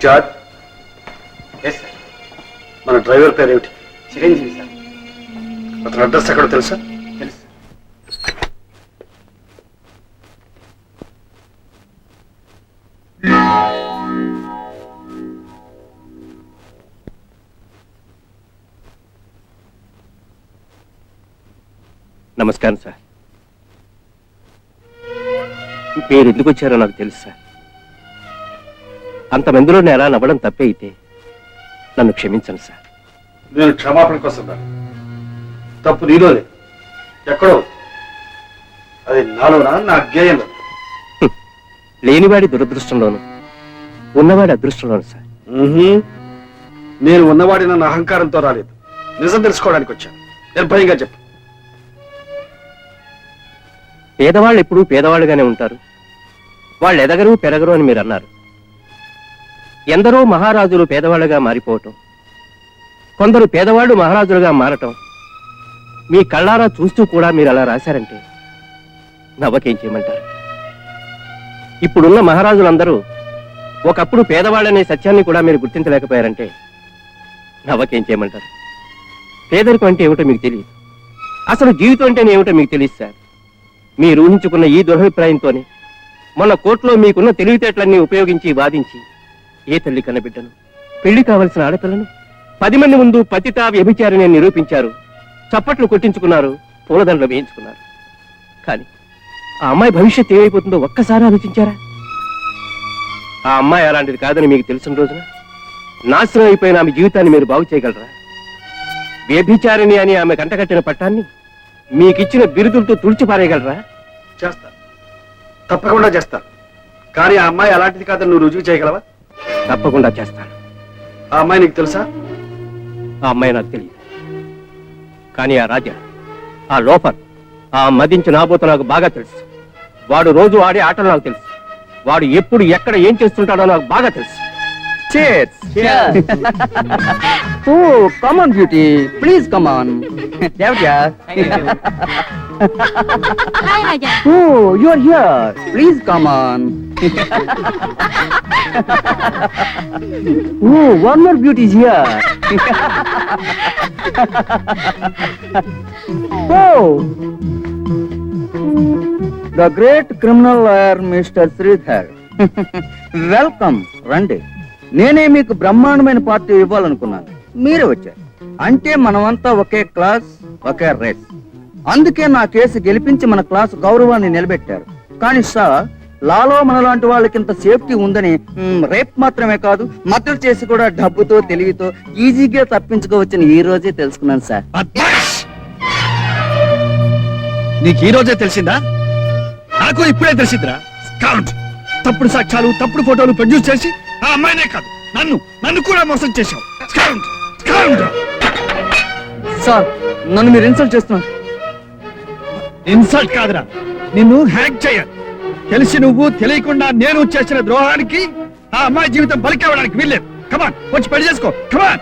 George? Yes sir మన driver పేరు ఏమిటి? చిరంజీవి సార్ అతని అడ్రస్ ఎక్కడో తెలుసా? తెలుసు. నమస్కారం సార్ మీరు ఎందుకు వచ్చారో నాకు తెలుసు సార్ అంతమందిలో నేను ఎలా నవ్వడం తప్పే అయితే నన్ను క్షమించండి సార్. నేను క్షమాపణ కోసం రాను. తప్పు నీలోనే. ఎక్కడో. అది నాలోనా? నా అజ్ఞాయంలో లేనివాడి దురదృష్టంలోను ఉన్నవాడి అదృష్టంలోను సార్. నేను ఉన్నవాడి నన్ను అహంకారంతో రాలేదు. నిజం తెలుసుకోవడానికి వచ్చాను. నిర్భయంగా చెప్పు. పేదవాళ్ళు ఎప్పుడూ పేదవాళ్ళుగానే ఉంటారు. వాళ్ళు ఎదగరు పెరగరు అని మీరు అన్నారు. ఎందరో మహారాజులు పేదవాళ్ళుగా మారిపోవటం కొందరు పేదవాళ్ళు మహారాజులుగా మారటం మీ కళ్ళారా చూస్తూ కూడా మీరు అలా రాశారంటే నవ్వకేం చేయమంటారు? ఇప్పుడున్న మహారాజులందరూ ఒకప్పుడు పేదవాళ్ళనే సత్యాన్ని కూడా మీరు గుర్తించలేకపోయారంటే నవ్వకేం చేయమంటారు? పేదరికం అంటే ఏమిటో మీకు తెలియదు. అసలు జీవితం అంటేనే ఏమిటో మీకు తెలియదు సార్. మీరు ఊహించుకున్న ఈ దురభిప్రాయంతోనే మొన్న కోర్టులో మీకున్న తెలివితేటలన్నీ ఉపయోగించి వాదించి ఏ తల్లి కన్నబిడ్డను? పెళ్ళి కావలసిన ఆడపిల్లను? పది మంది ముందు పతిత వ్యభిచారిని నిరూపించారు. చప్పట్లు కొట్టించుకున్నారు పూలదండలు వేయించుకున్నారు. కానీ ఆ అమ్మాయి భవిష్యత్తు ఏమైపోతుందో ఒక్కసారి ఆలోచించారా? ఆ అమ్మాయి అలాంటిది కాదని మీకు తెలిసిన రోజున నాశనం అయిపోయిన ఆమె జీవితాన్ని మీరు బాగు చేయగలరా? వ్యభిచారిణి అని ఆమె కంటకట్టిన పట్టాన్ని మీకిచ్చిన బిరుదులతో తుడిచిపారేయగలరా చేస్తా. తప్పకుండా చేస్తా. కానీ ఆ అమ్మాయి అలాంటిది కాదని నువ్వు రుజువు చేయగలవా? తప్పకుండా చేస్తాను. ఆ అమ్మాయి నీకు తెలుసా? ఆ అమ్మాయి నాకు తెలియదు. కానీ ఆ రాజా ఆ లోపర్ ఆ మదించి నాబోత నాకు బాగా తెలుసు. వాడు రోజు ఆడే ఆటలు నాకు తెలుసు. వాడు ఎప్పుడు ఎక్కడ ఏం చేస్తుంటాడో నాకు బాగా తెలుసు. Cheers. oh, come on, beauty. Please come on. Devya. Hi Raja oh, you're beauties Please oh the great one more beauty is here. oh. The great criminal lawyer, Mr. Sridhar. Welcome రండి నేనే మీకు బ్రహ్మాండమైన party ఇవ్వాలనుకున్నాను మీరే వచ్చారు అంటే మనమంతా ఒకే class ఒకే race అందుకే నా కేసు గెలిపించి మన క్లాస్ గౌరవాన్ని నిలబెట్టారు కానీ సార్ లాలో మనలాంటి వాళ్ళకింత సేఫ్టీ ఉందని రేప్ మాత్రమే కాదు మద్దతు చేసి కూడా డబ్బుతో తెలివితో ఈజీగా తప్పించుకోవచ్చని ఈ రోజే తెలుసుకున్నాను సార్! నీకు ఈ రోజే తెలిసిందా? నాకు ఇప్పుడే తెలిసిందిరా. స్కౌంట్ తప్పుడు సాక్ష్యాలు తప్పుడు ఫోటోలు ప్రొడ్యూస్ చేసి ఆ అమ్మాయినే కాదు నన్ను నన్ను కూడా మోసం చేశావు. సార్ నన్ను మీరు ఇన్సల్ట్ చేస్తున్నారు. ఇన్సల్ట్ కాదురా. నిన్ను హ్యాక్ చేయాలి. తెలిసి నువ్వు తెలియకుండా నేను చేసిన ద్రోహానికి ఆ అమ్మాయి జీవితం బలికవడానికి వీల్లేదు. కమాన్ వచ్చి పెళ్ళి చేసుకో. కమాన్